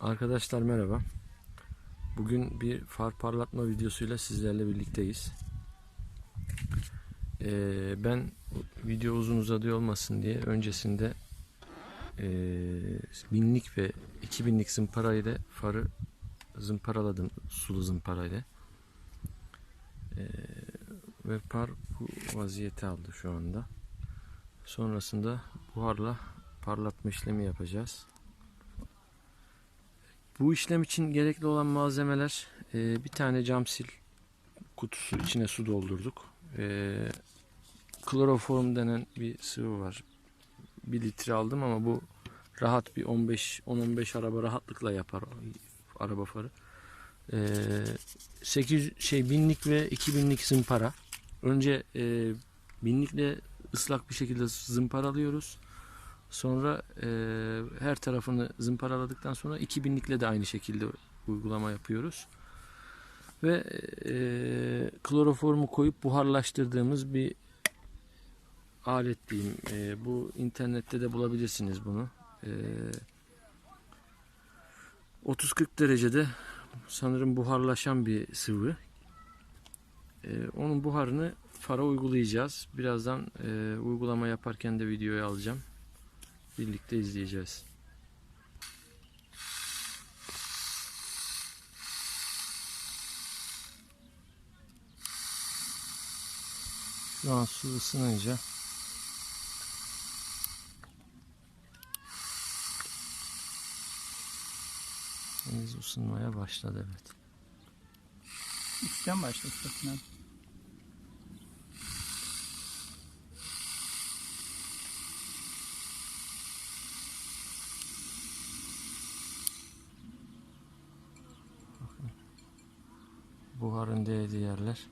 Arkadaşlar merhaba. Bugün bir far parlatma videosuyla sizlerle birlikteyiz. Ee, ben video uzun uzadı olmasın diye öncesinde ee, binlik ve 2000'lik zımpara ile farı zımparaladım sulu zımpara ile. Ee, ve par bu vaziyeti aldı şu anda. Sonrasında buharla parlatma işlemi yapacağız. Bu işlem için gerekli olan malzemeler e, bir tane cam sil kutusu içine su doldurduk. E, kloroform denen bir sıvı var. 1 litre aldım ama bu rahat bir 15 10-15 araba rahatlıkla yapar araba farı. E, 800 şey binlik ve 2000'lik zımpara. Önce e, binlikle ıslak bir şekilde zımparalıyoruz. Sonra e, her tarafını zımparaladıktan sonra 2000'likle de aynı şekilde uygulama yapıyoruz. Ve e, kloroformu koyup buharlaştırdığımız bir alet diyeyim. E, bu internette de bulabilirsiniz bunu. E, 30-40 derecede sanırım buharlaşan bir sıvı. E, onun buharını fara uygulayacağız. Birazdan e, uygulama yaparken de videoya alacağım birlikte izleyeceğiz. Şu an su ısınınca Deniz ısınmaya başladı evet. Üçten başla Buharın değdiği yerler